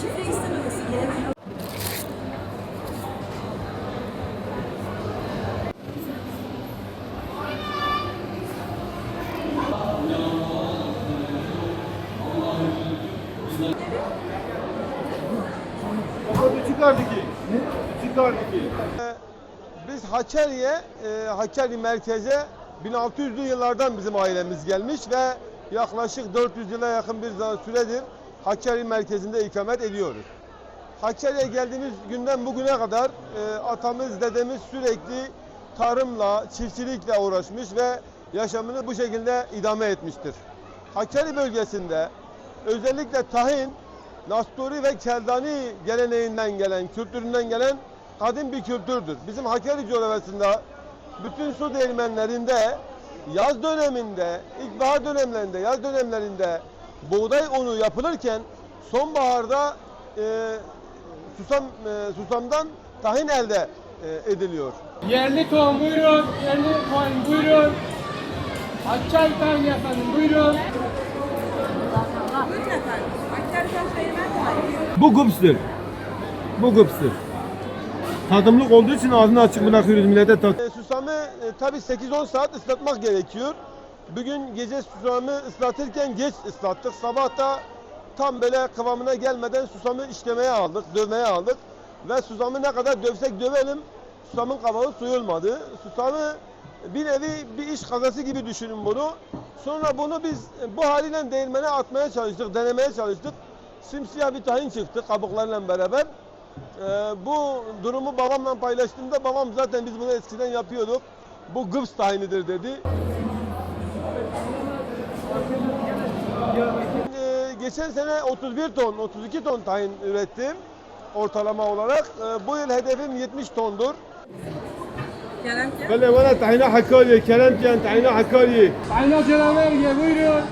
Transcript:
Şifre istememesi gerekiyor. Çıkardı ki. Çıkardı ki. Biz Hakkari'ye, e, Hakkari merkeze 1600'lü yıllardan bizim ailemiz gelmiş ve yaklaşık 400 yıla yakın bir süredir Hakkari merkezinde ikamet ediyoruz. Hakkari'ye geldiğimiz günden bugüne kadar e, atamız, dedemiz sürekli tarımla, çiftçilikle uğraşmış ve yaşamını bu şekilde idame etmiştir. Hakkari bölgesinde özellikle tahin, Nasturi ve Keldani geleneğinden gelen, kültüründen gelen kadim bir kültürdür. Bizim Hakkari coğrafyasında bütün su değirmenlerinde yaz döneminde, ilkbahar dönemlerinde, yaz dönemlerinde buğday unu yapılırken sonbaharda e, susam e, susamdan tahin elde e, ediliyor. Yerli tohum buyurun, yerli koyun buyurun. Hakkari tane efendim buyurun. Efendim. Bu gupstur. Bu gupstur. Tadımlık olduğu için ağzını açık bırakıyoruz millete tat. E, susamı e, tabii 8-10 saat ıslatmak gerekiyor. Bugün gece susamı ıslatırken geç ıslattık. Sabah da tam böyle kıvamına gelmeden susamı işlemeye aldık, dövmeye aldık. Ve susamı ne kadar dövsek dövelim susamın kabağı soyulmadı. Susamı bir nevi bir iş kazası gibi düşünün bunu. Sonra bunu biz bu haliyle değirmene atmaya çalıştık, denemeye çalıştık. Simsiyah bir tahin çıktı kabuklarla beraber. Ee, bu durumu babamla paylaştığımda babam zaten biz bunu eskiden yapıyorduk. Bu gıps tahinidir dedi. Geçen sene 31 ton, 32 ton tahin ürettim ortalama olarak. Ee, bu yıl hedefim 70 tondur. Kerem Kerem. Valla valla tahine Hakkari, Kerem Can tahine Hakkari. Ayna Cenab-ı buyurun.